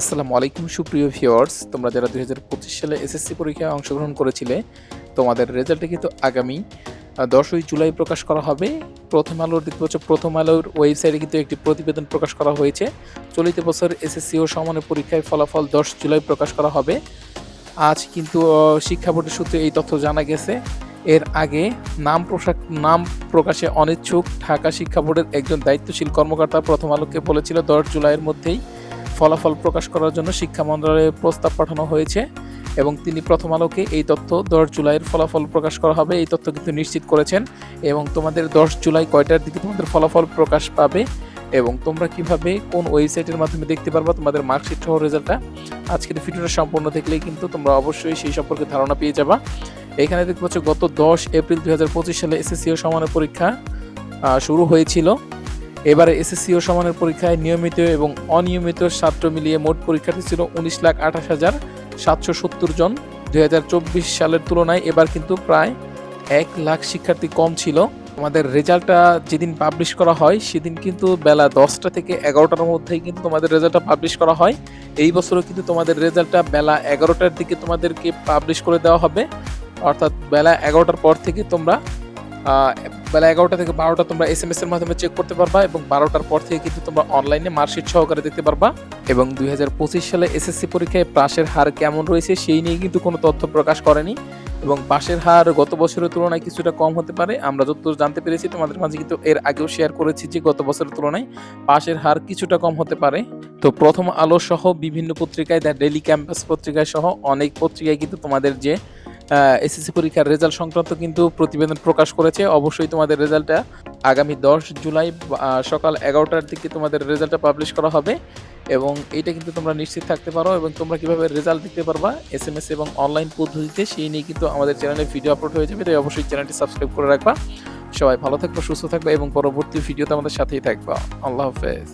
আসসালামু আলাইকুম, সুপ্রিয় ভিউয়ার্স। তোমরা যারা দুই হাজার পঁচিশ সালে এসএসসি পরীক্ষায় অংশগ্রহণ করেছিলে, তোমাদের রেজাল্টে কিন্তু আগামী দশই জুলাই প্রকাশ করা হবে। প্রথম আলোর দেখতে পাচ্ছ প্রথম আলোর ওয়েবসাইটে কিন্তু একটি প্রতিবেদন প্রকাশ করা হয়েছে। চলিত বছর এসএসসি ও সমানের পরীক্ষায় ফলাফল দশ জুলাই প্রকাশ করা হবে। আজ কিন্তু শিক্ষা বোর্ডের সূত্রে এই তথ্য জানা গেছে। এর আগে নাম প্রকাশ নাম প্রকাশে অনিচ্ছুক ঢাকা শিক্ষা বোর্ডের একজন দায়িত্বশীল কর্মকর্তা প্রথম আলোকে বলেছিল, দশ জুলাইয়ের মধ্যেই ফলাফল প্রকাশ করার জন্য শিক্ষা মন্ত্রণালয়ে প্রস্তাব পাঠানো হয়েছে এবং তিনি প্রথম আলোকে এই তথ্য দশ জুলাইয়ের ফলাফল প্রকাশ করা হবে। এই তথ্য কিন্তু নিশ্চিত করেছেন এবং তোমাদের দশ জুলাই কয়টার দিকে তোমাদের ফলাফল প্রকাশ পাবে এবং তোমরা কীভাবে কোন ওয়েবসাইটের মাধ্যমে দেখতে পারবা তোমাদের মার্কশিট সহ রেজাল্টটা। আজকের ভিডিওটা সম্পূর্ণ দেখলেই কিন্তু তোমরা অবশ্যই সেই সম্পর্কে ধারণা পেয়ে যাবা। এখানে দেখতে পাচ্ছ গত দশ এপ্রিল দু হাজার পঁচিশ সালে এসএসসি ও সমানের পরীক্ষা শুরু হয়েছিল। এবারে এসএসসি ও সমানের পরীক্ষায় নিয়মিত এবং অনিয়মিত ছাত্র মিলিয়ে মোট পরীক্ষার্থী ছিল উনিশ লাখ আঠাশ হাজার সাতশো সত্তর জন। দু হাজার চব্বিশ সালের তুলনায় এবার কিন্তু প্রায় এক লাখ শিক্ষার্থী কম ছিল। তোমাদের রেজাল্টটা যেদিন পাবলিশ করা হয়, সেদিন কিন্তু বেলা দশটা থেকে এগারোটার মধ্যেই কিন্তু তোমাদের রেজাল্টটা পাবলিশ করা হয়। এই বছরও কিন্তু তোমাদের রেজাল্টটা বেলা এগারোটার দিকে তোমাদেরকে পাবলিশ করে দেওয়া হবে। অর্থাৎ বেলা এগারোটার পর থেকে তোমরা বেলা এগারোটা থেকে বারোটা তোমরা এস এম এস এর মাধ্যমে চেক করতে পারবা এবং বারোটার পর থেকে কিন্তু তোমরা অনলাইনে মার্কশিট সহকারে দেখতে পারবা। এবং দুই হাজার পঁচিশ সালে এসএসসি পরীক্ষায় পাশের হার কেমন রয়েছে সেই নিয়ে কিন্তু কোনো তথ্য প্রকাশ করেনি। এবং পাশের হার গত বছরের তুলনায় কিছুটা কম হতে পারে। আমরা যতদূর জানতে পেরেছি, তোমাদের মাঝে কিন্তু এর আগেও শেয়ার করেছি যে গত বছরের তুলনায় পাশের হার কিছুটা কম হতে পারে। তো প্রথম আলো সহ বিভিন্ন পত্রিকায় দ্য ডেলি ক্যাম্পাস পত্রিকায় সহ অনেক পত্রিকায় কিন্তু তোমাদের যে এসএসসি পরীক্ষার রেজাল্ট সংক্রান্ত কিন্তু প্রতিবেদন প্রকাশ করেছে। অবশ্যই তোমাদের রেজাল্টটা আগামী দশ জুলাই সকাল এগারোটার দিকে তোমাদের রেজাল্টটা পাবলিশ করা হবে এবং এটা কিন্তু তোমরা নিশ্চিত থাকতে পারো এবং তোমরা কীভাবে রেজাল্ট দেখতে পারবা এস এম এস এবং অনলাইন পদ্ধতিতে, সেই নিয়ে কিন্তু আমাদের চ্যানেলে ভিডিও আপলোড হয়ে যাবে, তাই অবশ্যই চ্যানেলটি সাবস্ক্রাইব করে রাখবা। সবাই ভালো থাকবা, সুস্থ থাকবা এবং পরবর্তী ভিডিওতে আমাদের সাথেই থাকবা। আল্লাহ হাফেজ।